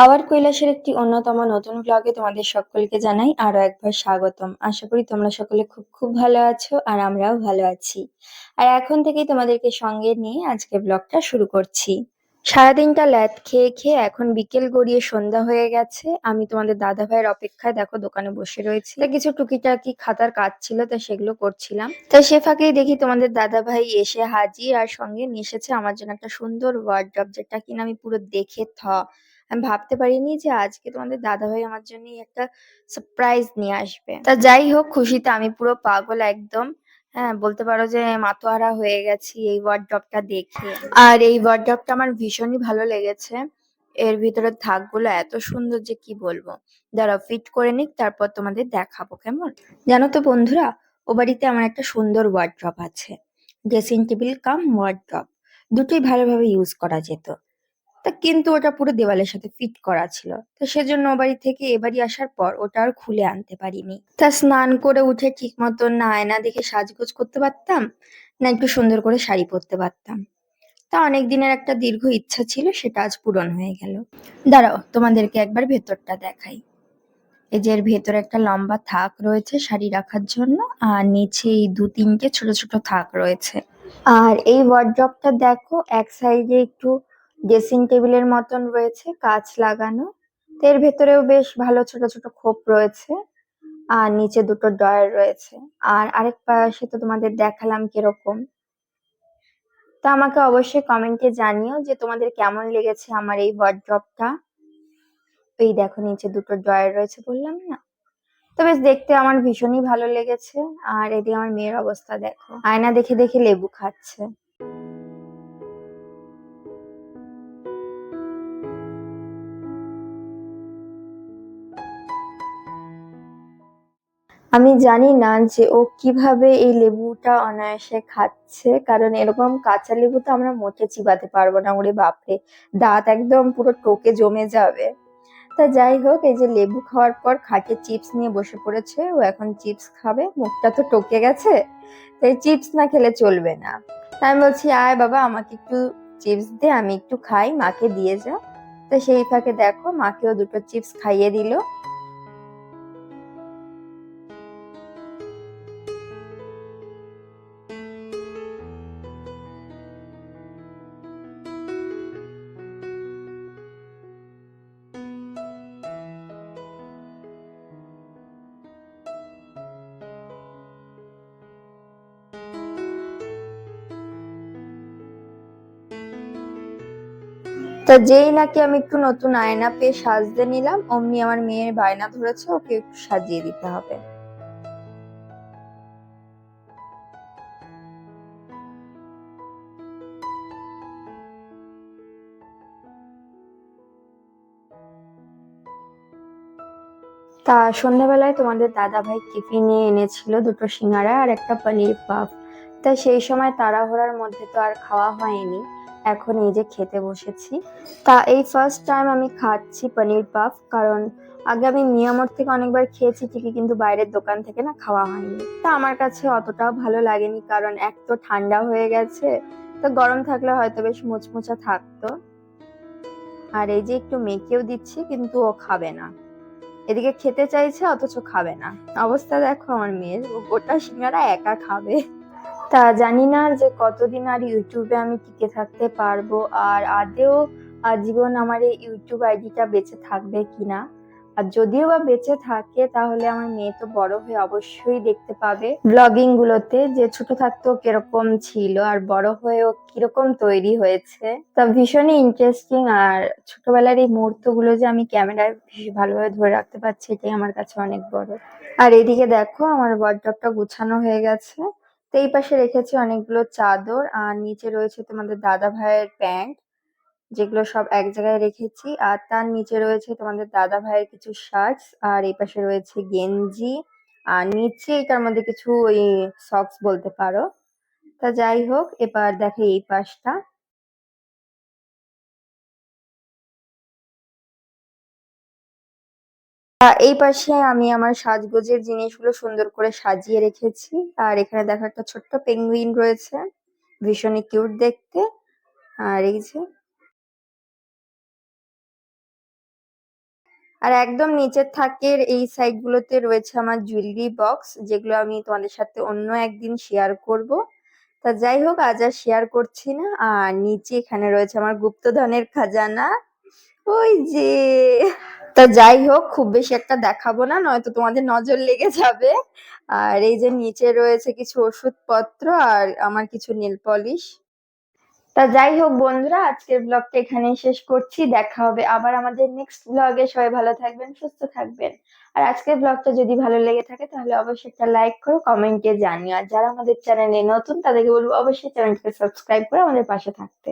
আবার কৈলাসের একটি অন্যতম নতুন ব্লগে তোমাদের সকলকে জানাই আরও একবার স্বাগতম। আশা করি তোমরা সকলে খুব খুব ভালো আছো আর আমরাও ভালো আছি। আর এখন থেকেই তোমাদেরকে সঙ্গে নিয়ে আজকে ব্লগটা শুরু করছি। সারাদিনটা ল্যাদ খেয়ে খেয়ে এখন বিকেল গড়িয়ে সন্ধ্যা হয়ে গেছে। আমি তোমাদের দাদা ভাইয়ের অপেক্ষায় দেখো দোকানে বসে রয়েছি। কিছু টুকিটাকি খাতার কাজ ছিল, তা সেগুলো করছিলাম। তা সে ফাঁকেই দেখি তোমাদের দাদা ভাই এসে হাজির আর সঙ্গে নিয়ে এসেছে আমার জন্য একটা সুন্দর ওয়ার্ড্রপ যেটা কিনা আমি পুরো দেখে থ। আমি ভাবতে পারিনি যে আজকে তোমাদের দাদাভাই আমার জন্য একটা সারপ্রাইজ নিয়ে আসবে। তা যাই হোক, খুশিতে আমি পুরো পাগল একদম। হ্যাঁ বলতে পারো যে মাতোয়ারা হয়ে গেছি এই ওয়ার্ড্রপটা দেখে। আর এই ওয়ার্ড্রপটা আমার ভীষণই ভালো লেগেছে। এর ভিতরে থাকগুলো এত সুন্দর যে কি বলব। দাঁড়াও ফিট করে নিক, তারপর তোমাদের দেখাবো কেমন। জানো তো বন্ধুরা, ও বাড়িতে আমার একটা সুন্দর ওয়ার্ড্রপ আছে। ড্রেসিং টেবিল কাম ওয়ার্ড্রপ দুটোই ভালোভাবে ইউজ করা যেত। কিন্তু ওটা পুরো দেওয়ালের সাথে ফিট করা ছিল। তো সেজন্য ও বাড়ি থেকে এ বাড়ি আসার পর ওটা আর খুলে আনতে পারিনি। তা স্নান করে উঠে ঠিক মতন না আয়না দেখে সাজগোজ করতে পারতাম, না একটু সুন্দর করে শাড়ি পরতে পারতাম। তা অনেক দিনের একটা দীর্ঘ ইচ্ছা ছিল, সেটা আজ পূরণ হয়ে গেল। দাঁড়াও, তোমাদেরকে একবার ভেতরটা দেখাই। এই যে এর ভেতরে একটা লম্বা থাক রয়েছে শাড়ি রাখার জন্য, আর নিচে এই দু তিনটে ছোট ছোট থাক রয়েছে। আর এই ওয়ার্ড্রপটা দেখো, এক সাইডে একটু ড্রেসিং টেবিলের মতন রয়েছে, কাঁচ লাগানো। এর ভেতরেও বেশ ভালো ছোট ছোট খোপ রয়েছে আর নিচে দুটো ড্রয়ার রয়েছে। আর আরেক পাশে তো তোমাদের দেখালাম কীরকম। তো আমাকে অবশ্যই কমেন্টে জানিও যে তোমাদের কেমন লেগেছে আমার এই ওয়ার্ড্রপটা এই দেখো, নিচে দুটো ড্রয়ার রয়েছে বললাম না? তো বেশ, দেখতে আমার ভীষণই ভালো লেগেছে। আর এদিকে আমার মেয়ের অবস্থা দেখো। আয়না দেখে দেখে লেবু খাচ্ছে। আমি জানি না যে ও কীভাবে এই লেবুটা অনায়াসে খাচ্ছে, কারণ এরকম কাঁচা লেবু তো আমরা মোটে চিবাতে পারব না, ওরে বাপরে। দাঁত একদম পুরো টোকে জমে যাবে। তা যাই হোক, এই যে লেবু খাওয়ার পর খাটে চিপস নিয়ে বসে পড়েছে, ও এখন চিপস খাবে, মুখটা তো টকে গেছে, তাই চিপস না খেলে চলবে না। তাই আমি বলছি, আয় বাবা, আমাকে একটু চিপস দে, আমি একটু খাই, মাকে দিয়ে যা। তো সেই ফাঁকে দেখো, মাকেও দুটো চিপস খাইয়ে দিল। তা যেই নাকি আমি একটু নতুন আয়না পেয়ে সাজতে নিলাম, অমনি আমার মেয়ের বায়না ধরেছে, ওকে একটু সাজিয়ে দিতে হবে। তা সন্ধ্যাবেলায় তোমাদের দাদা ভাই টিফিনে এনেছিল দুটো সিঙ্গারা আর একটা পনির পাফ। তা সেই সময় তাড়াহুড়ার মধ্যে তো আর খাওয়া হয়নি। এখন এই যে খেতে বসেছি। তা এই ফার্স্ট টাইম আমি খাচ্ছি পনির পাফ কারণ আগে আমি মিয়ামোর থেকে অনেকবার খেয়েছি ঠিকই, কিন্তু বাইরের দোকান থেকে না খাওয়া হয়নি। তা আমার কাছে অতটাও ভালো লাগেনি, কারণ এক তো ঠান্ডা হয়ে গেছে, তো গরম থাকলে হয়তো বেশ মুচমুচা থাকতো। আর এই যে একটু মেখেও দিচ্ছি, কিন্তু ও খাবে না। এদিকে খেতে চাইছে, অথচ খাবে না। অবস্থা দেখো আমার মেয়ের, গোটা সিঙ্গারা একা খাবে। তা জানি না যে কতদিন আর ইউটিউবে আমি টিকে থাকতে পারব, আর আদেও আজীবন আমার এই ইউটিউব আইডিটা বেঁচে থাকবে কিনা? আর যদিও বা বেঁচে থাকে, তাহলে আমার মেয়ে তো বড় হয়ে অবশ্যই দেখতে পাবে ব্লগিং গুলোতে যে ছোট থাকতেও কীরকম ছিল আর বড় হয়েও কীরকম তৈরি হয়েছে। তা ভীষণই ইন্টারেস্টিং আর ছোটবেলার এই মুহূর্তগুলো যে আমি ক্যামেরায় ভালোভাবে ধরে রাখতে পারছি, এটাই আমার কাছে অনেক বড়। আর এদিকে দেখো, আমার ওয়ার্ড্রপটা গুছানো হয়ে গেছে। তো এই পাশে রেখেছি অনেকগুলো চাদর, আর নিচে রয়েছে তোমাদের দাদা ভাইয়ের প্যান্ট, যেগুলো সব এক জায়গায় রেখেছি। আর তার নিচে রয়েছে তোমাদের দাদা ভাইয়ের কিছু শার্টস, আর এই পাশে রয়েছে গেঞ্জি, আর নিচে এটার মধ্যে কিছু ওই সক্স বলতে পারো। তা যাই হোক, এবার দেখো এই পাশটা। এই পাশে আমি আমার সাজগোজের জিনিসগুলো সুন্দর করে সাজিয়ে রেখেছি। আর এখানে দেখো একটা ছোট্ট পেঙ্গুইন রয়েছে, ভীষণই কিউট দেখতে। আর এই যে আর একদম নিচের থাকের এই সাইড গুলোতে রয়েছে আমার জুয়েলারি বক্স যেগুলো আমি তোমাদের সাথে অন্য একদিন শেয়ার করব। তা যাই হোক, আজ আর শেয়ার করছি না। আর নিচে এখানে রয়েছে আমার গুপ্তধনের খাজানা। ওই যে। তা যাই হোক, খুব বেশি একটা দেখাবো না, নয়তো তোমাদের নজর লেগে যাবে। আর এই যে নিচে রয়েছে কিছু ওষুধপত্র আর আমার কিছু নেল পলিশ। তা যাই হোক বন্ধুরা, আজকের ব্লগটা এখানেই শেষ করছি। দেখা হবে আবার আমাদের নেক্সট ব্লগে। সবাই ভালো থাকবেন, সুস্থ থাকবেন। আর আজকের ব্লগটা যদি ভালো লেগে থাকে, তাহলে অবশ্যই একটা লাইক করো কমেন্টে জানিও। আর যারা আমাদের চ্যানেলে নতুন, তাদেরকে বলব অবশ্যই চ্যানেলটাকে সাবস্ক্রাইব করে আমাদের পাশে থাকতে।